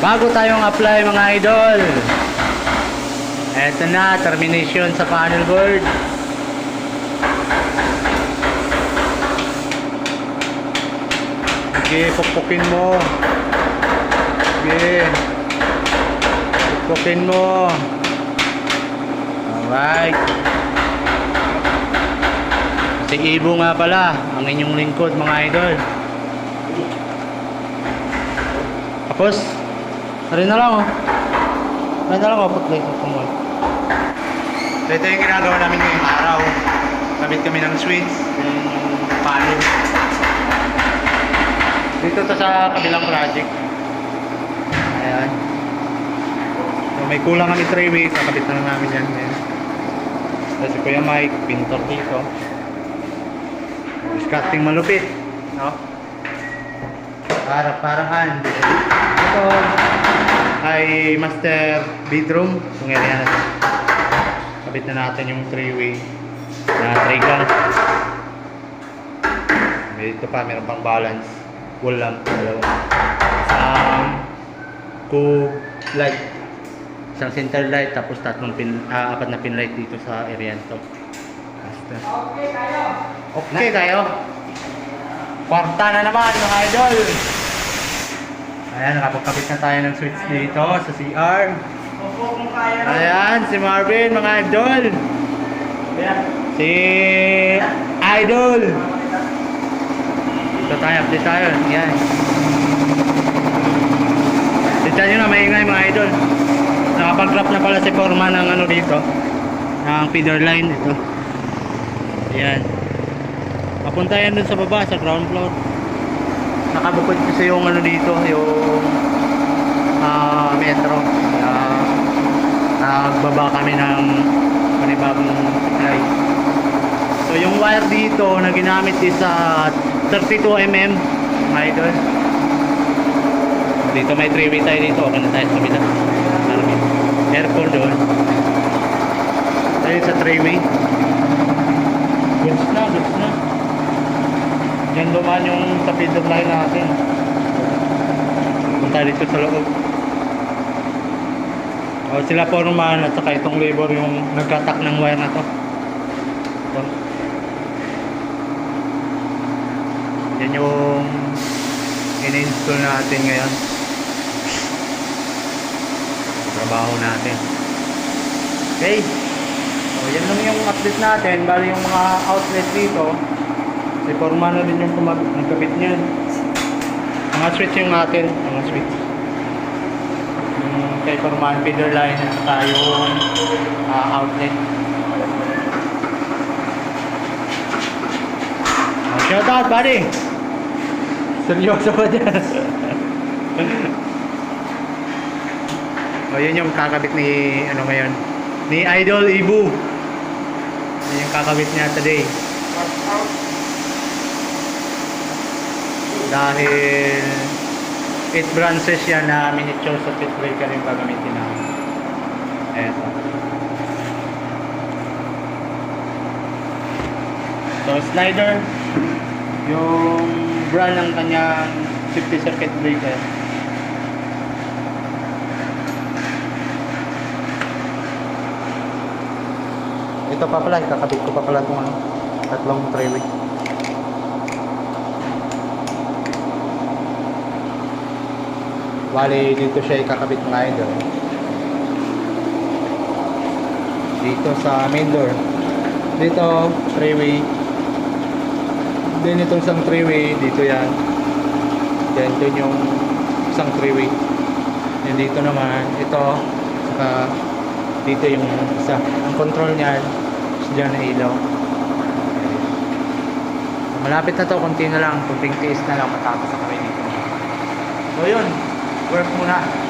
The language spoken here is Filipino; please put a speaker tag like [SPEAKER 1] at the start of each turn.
[SPEAKER 1] Bago tayong apply mga idol. Eto na, termination sa panel board. Sige, pukpukin mo. Sige. Pukpukin mo. Alright. Si Ibo nga pala, ang inyong lingkod mga idol. Tapos, rin na lang oh. Rin na lang oh, put like ko mo. So ito yung ginagawa namin ngayong araw. Kabit kami ng switch, yung panel. Dito to sa kabilang project. Ayan. So may kulang kami tray way, kakabit na lang namin yan ngayon. Tapos si Kuya Mike, pintor dito. Discarding malupit. No? Para parahan. Ito ay master bedroom. Kung yan yan. Kabit na natin yung three-way na tray gun. Dito pa, meron pang balance. Wall lamp, dalawa. Isang cube light. Isang center light, tapos tatlong pin, ah, apat na pin light dito sa area to. Master. Okay kayo. Kwarta na naman mga idol. Ayan, nakapagkabit na tayo ng switch dito sa CR. Ayan, si Marvin mga idol. Si Idol. Ito tayo, update tayo. Ayan. Tignan nyo na, maingay mga idol. Nakapag-grab na pala si Foreman ng ano dito. Ng feeder line. Ito. Ayan. Papunta yan dun sa baba, sa ground floor. Nakabukod kasi yung ano dito, yung ah, metro. Kaya nagbaba kami ng panibagong supply. So yung wire dito na ginamit is sa 32mm, mga idol. Dito may 3-way tayo dito, okay na tayo sa kabila. Aircon doon. Tayo sa 3-way. Goods na, goods na. Diyan dumaan yung sa feeder line natin. Punta dito sa loob. O sila foreman at saka itong labor yung nagkatak ng wire na to. Ito. Yan yung in-install natin ngayon. Trabaho natin. Okay. So yan lang yung update natin. Bali yung mga outlet dito. Si Foreman na din yung nagkabit niyan. Mga switch yung atin. Mga switch yung kay Forman feeder line at saka yung ah, outlet. Oh, shout out, buddy! Seryoso ka dyan. oh, yun yung kakabit ni, ano ngayon, ni Idol Ibu. Yun yung kakabit niya today. Dahil 8 branches yan na miniature sa pit breaker yung gagamitin namin. Eto. So, slider, yung brand ng kanyang safety circuit breaker. Ito pa pala, kakabit ko pa pala itong ano, tatlong tray-way. Bali, dito siya ikakabit mga idol. Dito sa main door. Dito, three-way. Then itong isang three-way, dito yan. Then ito yung isang three-way. Then dito naman, ito, saka dito yung isa. Ang control niyan, is dyan na ilaw. Malapit na to, konti na lang, kunting tiis na lang matapos na kami dito. So yun, work muna.